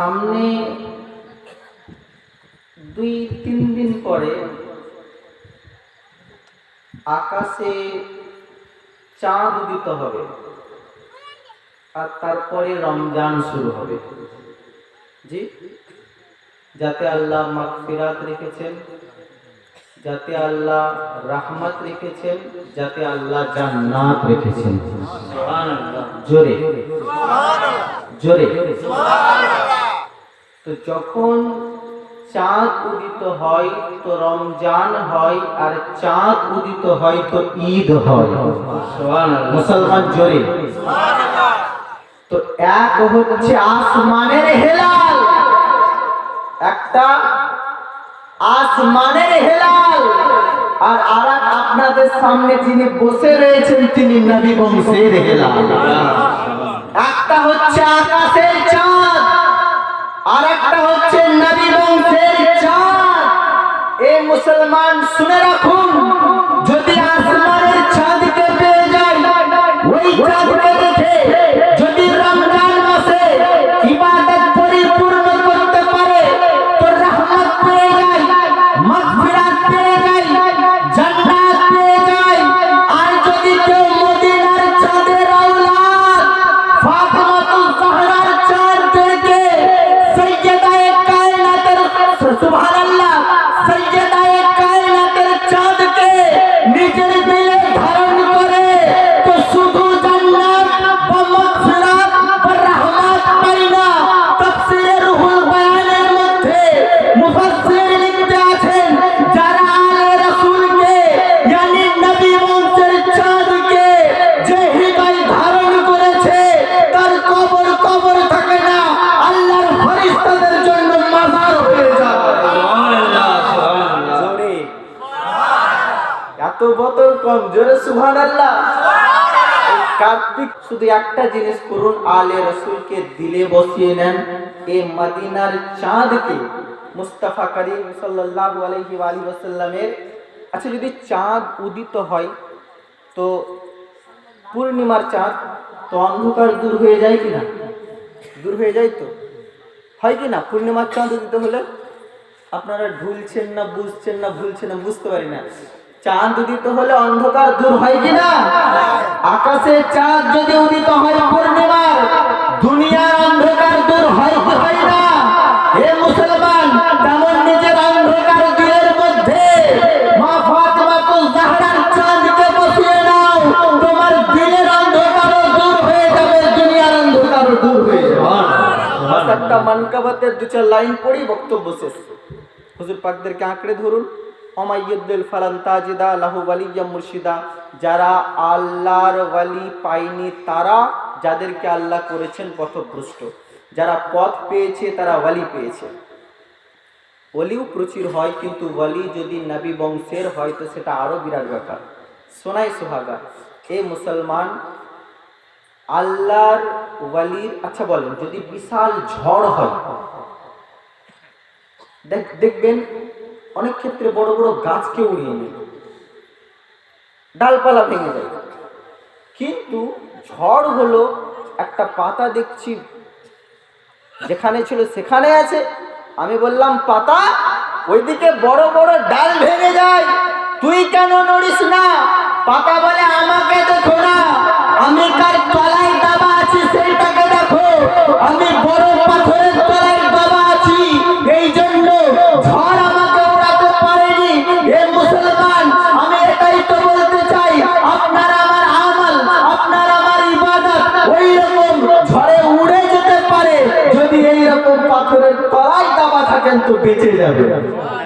সামনে দুই তিন দিন পরে আকাশে চাঁদ উদিত হবে আর তারপরে রমজান শুরু হবে। জি? যাতে আল্লাহ মাগফিরাত রেখেছেন যাতে আল্লাহ রাহমাত রেখেছেন যাতে আল্লাহ জান্নাত রেখেছেন। জোরে। জোরে। তো যখন চাঁদ উদিত হয় তো রমজান হয় আর চাঁদ উদিত হয় তো ঈদ হয়। মুসলমান জোরে। তো এক হচ্ছে আসমানের হেলাল একটা আসমানের হেলাল আর আর আপনাদের সামনে যিনি বসে রয়েছেন তিনি নবী বংশের হেলাল। একটা হচ্ছে আকাশের মুসলমান, শুনে রাখুন, যদি আসমানের চাঁদকে পেয়ে যায়, ওই চাঁদকে দেখে যদি রমজান মাসে ইবাদত পরিপূর্ণ করতে পারে, তো রহমত পেয়ে যায়, মাগফিরাত পেয়ে যায়, জান্নাত পেয়ে যায়। আর যদি কেউ মদিনার চাঁদের আওলাদ, ফাতিমাতুল জাহরার চাঁদ দেখে সৈয়দায়ে কায়নাতের, সুবহানাল্লাহ বোতল কম, জোরে সুবহানাল্লাহ। এই কার্তিক শুধু একটা জিনিস করুন, আলে রসুলকে দিলে বসিয়ে নেন। এ মদিনার চাঁদকে মুস্তাফা করিম ওয়া আলিহি ওয়াসাল্লামের। আচ্ছা যদি চাঁদ উদিত হয়, তো পূর্ণিমার চাঁদ তো অন্ধকার দূর হয়ে যায় কি না দূর হয়ে যায় তো? হয় কি না পূর্ণিমার চাঁদ উদিত হলে আপনারা ঢুলছেন না, বুঝছেন না, ভুলছেন না, বুঝতে পারি না। চাঁদ উদিত হলে অন্ধকার দূর হয় কিনা? আকাশে চাঁদ যদি উদিত হয় পূর্ণিমার দুনিয়ার অন্ধকার দূর হয় হয় না? হে মুসলমান নিজের অন্ধকার মধ্যে বসিয়ে তোমার দূর হয়ে যাবে, দুনিয়ার একটা মানকাবাতের দু চার লাইন পড়ি বক্তব্য শেষ। হুজুর পাকদেরকে আঁকড়ে ধরুন। অমাইয়ুদ্দুল ফালান তাজিদা লাহু ওয়ালিয়া মুর্শিদা। যারা আল্লাহর ওয়ালি পায়নি, তারা যাদেরকে আল্লাহ করেছেন পথভ্রষ্ট। যারা পথ পেয়েছে, তারা ওয়ালি পেয়েছে। ওলিও প্রচুর হয়, কিন্তু ওয়ালি যদি নবী বংশের হয়, তো সেটা আরও বিরাট ব্যাপার। সোনাই সোহাগা, এ মুসলমান, আল্লাহর ওয়ালির আচ্ছা বলেন, যদি বিশাল ঝড় হয়, দেখ- দেখবেন অনেক ক্ষেত্রে বড় বড় গাছকে উড়িয়ে নেয় ডালপালা ভেঙে যায়। কিন্তু ঝড় হলো, একটা পাতা দেখছি, যেখানে ছিল সেখানে আছে। আমি বললাম, পাতা, ওইদিকে বড় বড় ডাল ভেঙে যায়। তুই কেন নড়িস না? পাতা বলে আমাকে দেখো না যেতে পারে যদি এই রকম পাথরের তলায় দাবা থাকেন তো বেঁচে যাবে।